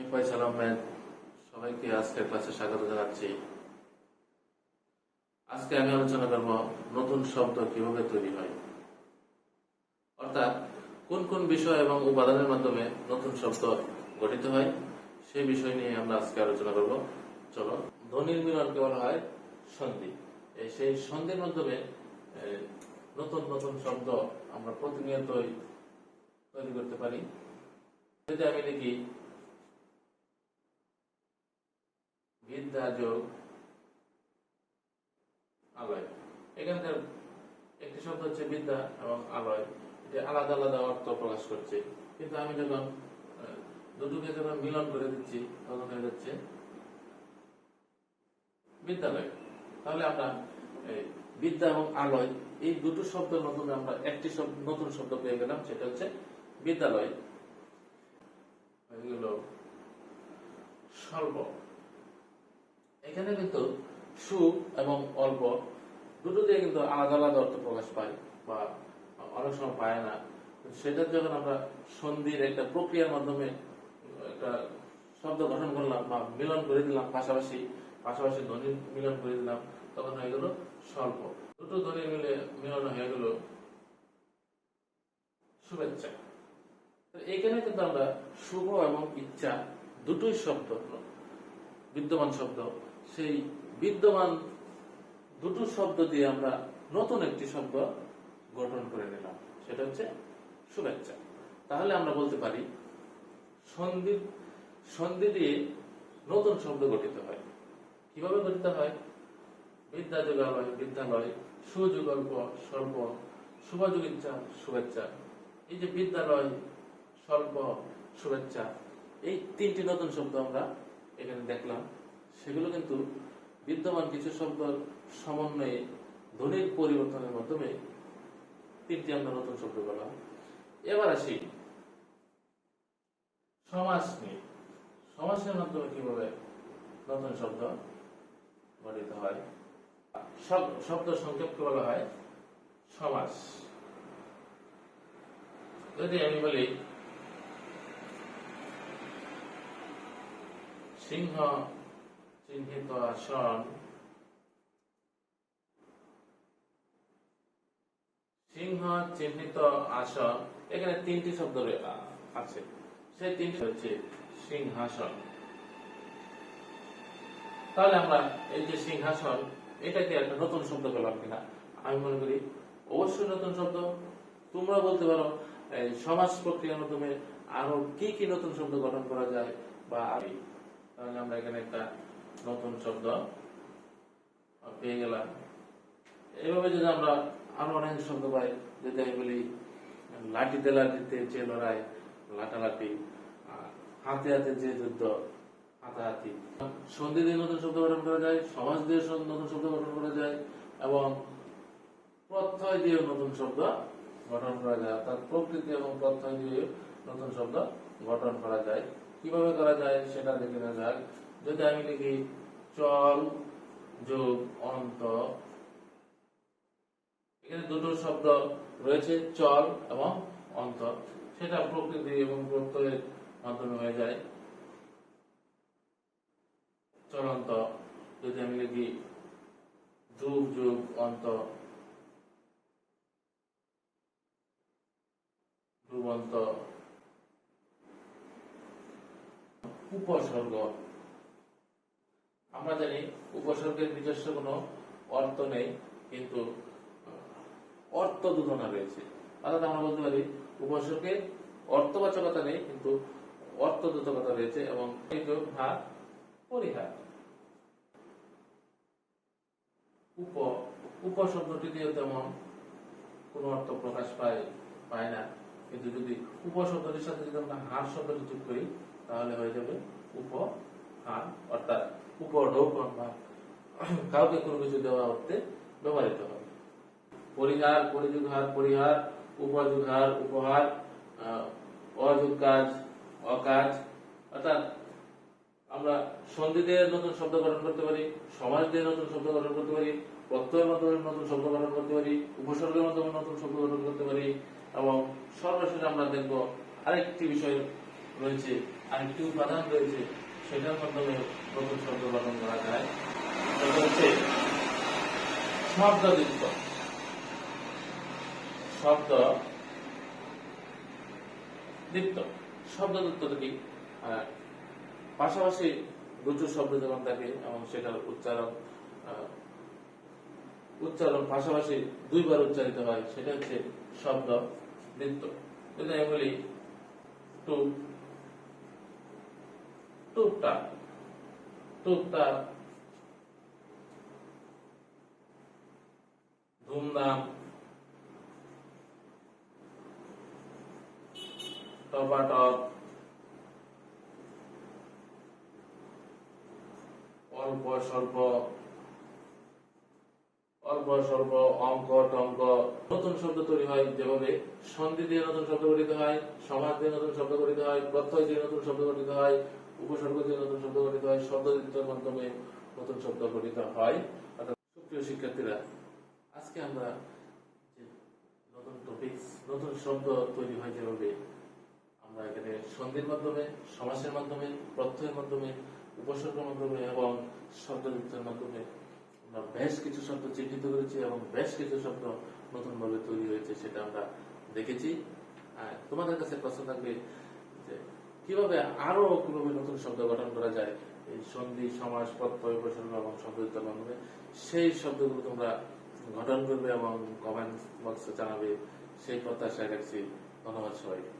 আমি ফয়সাল আহমেদ, সবাইকে আজকের ক্লাসে স্বাগত জানাচ্ছি। আজকে আমি আলোচনা করব নতুন শব্দ কীভাবে তৈরি হয়। অর্থাৎ কোন কোন বিষয় এবং উপাদানের মাধ্যমে নতুন শব্দ গঠিত হয় সেই বিষয় নিয়ে আমরা আজকে আলোচনা করব। চলো, ধ্বনির মিলনকে বলা হয় সন্ধি। সেই সন্ধির মাধ্যমে নতুন নতুন শব্দ আমরা প্রতিনিয়তই তৈরি করতে পারি। যদি আমি লিখি বিদ্যা একটি শব্দ হচ্ছে বিদ্যা এবং আলয়। আলাদা আলাদা অর্থ প্রকাশ করছে। কিন্তু আমি যখন দুটোকে যখন মিলন করে দিচ্ছি, তখন হয়ে যাচ্ছে বিদ্যালয়। তাহলে আমরা বিদ্যা এবং আলয়, এই দুটো শব্দ নতুন আমরা একটি নতুন শব্দ পেয়ে গেলাম, সেটা হচ্ছে বিদ্যালয়। স্বল্প। এখানে কিন্তু সু এবং অল্প দুটো দিয়ে কিন্তু আলাদা আলাদা অর্থ প্রকাশ পায় বা অনেক সময় পায় না। সেটার যখন আমরা সন্ধির একটা প্রক্রিয়ার মাধ্যমে একটা শব্দ গঠন করলাম বা মিলন করে দিলাম পাশাপাশি পাশাপাশি ধ্বনি মিলন করে দিলাম, তখন হয়ে গেল স্বল্প। দুটো ধ্বনি মিলে মিলন হয়ে গেল শুভেচ্ছা। তো এইখানে কিন্তু আমরা শুভ এবং ইচ্ছা দুটোই শব্দ বিদ্যমান শব্দ সেই বিদ্যমান দুটো শব্দ দিয়ে আমরা নতুন একটি শব্দ গঠন করে নিলাম। সেটা হচ্ছে শুভেচ্ছা। তাহলে আমরা বলতে পারি, সন্ধি সন্ধি দিয়ে নতুন শব্দ গঠিত হয়। কীভাবে গঠিত হয়? বিদ্যা যুগালয়, বিদ্যালয়, সুযুগল্প, স্বল্প শুভযুগ ইচ্ছা শুভেচ্ছা। এই যে বিদ্যালয়, স্বল্প, শুভেচ্ছা, এই তিনটি নতুন শব্দ আমরা এখানে দেখলাম। সেগুলো কিন্তু বিদ্যমান কিছু শব্দ সমন্বয়ে ধ্বনির পরিবর্তনের মাধ্যমে তিনটি আমরা নতুন শব্দ পেলাম এবার আসি। সমাস নিয়ে। সমাসের মাধ্যমে কীভাবে নতুন শব্দ গঠিত হয়? শব- শব্দ সংক্ষেপকে বলা হয় সমাস। যদি আমি বলি, সিংহ চিহ্নিত আসন সিংহ চিহ্নিত আসন, এখানে তিনটি শব্দ আছে। সেই তিনটি হচ্ছে সিংহাসন। তাহলে আমরা এই যে সিংহাসন, এটাকে একটা নতুন শব্দ পেলাম কিনা? আমি মনে করি অবশ্যই নতুন শব্দ। তোমরা বলতে পারো সমাজ প্রক্রিয়ার মাধ্যমে আরও কি কি নতুন শব্দ গঠন করা যায় বা তাহলে আমরা এখানে একটা নতুন শব্দ পেয়ে গেলাম। এইভাবে যদি আমরা আরও অনেক শব্দ পাই, যদি আমি বলি লাঠিতে লাঠিতে যে লড়াই, লাটালাটি হাতে হাতে যে যুদ্ধ, হাতাহাতি। সন্ধি দিয়ে নতুন শব্দ গঠন করা যায়, সমাজ দিয়ে নতুন শব্দ গঠন করা যায়, এবং প্রত্যয় দিয়ে নতুন শব্দ গঠন করা যায়। অর্থাৎ প্রকৃতি এবং প্রত্যয় দিয়ে নতুন শব্দ গঠন করা যায়। কীভাবে করা যায়, সেটা দেখে নেওয়া যাক। যদি আমি লিখি, চল যোগ অন্ত এখানে দুটো শব্দ রয়েছে, চল এবং অন্ত সেটা প্রকৃতি এবং প্রত্যয়ের মাধ্যমে হয়ে যায়। চলন্ত যদি আমি লিখি, যুগ যুগ অন্ত উপসর্গ। আমরা জানি উপসর্গের নিজস্ব কোনো অর্থ নেই, কিন্তু অর্থ দুধনা রয়েছে। অর্থাৎ আমরা বলতে পারি উপসর্গের অর্থবাচকতা নেই, কিন্তু অর্থদূতকতা রয়েছে এবং ভাগ পরিহার। উপ উপ শব্দটি দিয়ে তেমন কোন অর্থ প্রকাশ পায় পায় না। কিন্তু যদি উপ শব্দটির সাথে যদি আমরা হার শব্দটি যোগ করি, তাহলে হয়ে যাবে উপ হার অর্থাৎ উপঢৌকন বা কাউকে কোনো কিছু দেওয়া অর্থে ব্যবহৃত হয় পরিহার পরিযুগহার পরিহার উপযুগহার উপহার অযুগ কাজ, অকাজ, অর্থাৎ আমরা সন্ধি দিয়ে নতুন শব্দ গঠন করতে পারি, সমাজ দিয়ে নতুন শব্দ গঠন করতে পারি, প্রত্যয়ের মাধ্যমে নতুন শব্দ গঠন করতে পারি, উপসর্গের মাধ্যমে নতুন শব্দ গঠন করতে পারি এবং সর্বশেষে আমরা দেখব আরেকটি বিষয় রয়েছে, আরেকটি উপাদান রয়েছে সেটার মাধ্যমে নতুন শব্দ গঠন করা যায়। সেটা হচ্ছে শব্দ শব্দযুক্ত। শব্দ দীপ্ত শব্দযুক্ত আহ, পাশাপাশি দুটো শব্দ যেমন থাকে এবং সেটার উচ্চারণ উচ্চারণ পাশাপাশি দুইবার উচ্চারিত হয় সেটা হচ্ছে শব্দ নৃত্য যদি আমি বলি টু টুকটা টুকটা ধুমধাম টপাটপ অল্প স্বল্প অল্প স্বল্প, অঙ্ক, টঙ্ক, নতুন শব্দ তৈরি হয় যেভাবে সন্ধি দিয়ে নতুন শব্দ গঠিত হয়, সমাজ দিয়ে নতুন শব্দ গঠিত হয়, প্রত্যয় দিয়ে নতুন শব্দ গঠিত হয় উপসর্গ দিয়ে নতুন শব্দ গঠিত হয় শব্দ যুক্তের মাধ্যমে নতুন শব্দ গঠিত হয় অর্থাৎ সুপ্রিয় শিক্ষার্থীরা আজকে আমরা নতুন টপিক নতুন শব্দ তৈরি হয় যেভাবে আমরা এখানে সন্ধির মাধ্যমে, সমাসের মাধ্যমে, প্রত্যয়ের মাধ্যমে উপসর্গের মাধ্যমে এবং শব্দযুক্তের মাধ্যমে আমরা বেশ কিছু শব্দ চিহ্নিত করেছি এবং বেশ কিছু শব্দ নতুন ভাবে তৈরি হয়েছে সেটা আমরা দেখেছি। তোমাদের কাছে প্রশ্ন থাকবে কীভাবে আরও কীভাবে নতুন শব্দ গঠন করা যায়? এই সন্ধি সমাজ প্রত্যয় পরিবেশন এবং শব্দযুক্তের মাধ্যমে সেই শব্দগুলো তোমরা গঠন করবে এবং কমেন্ট বক্সে জানাবে। সেই প্রত্যাশায় রাখছি। ধন্যবাদ সবাইকে।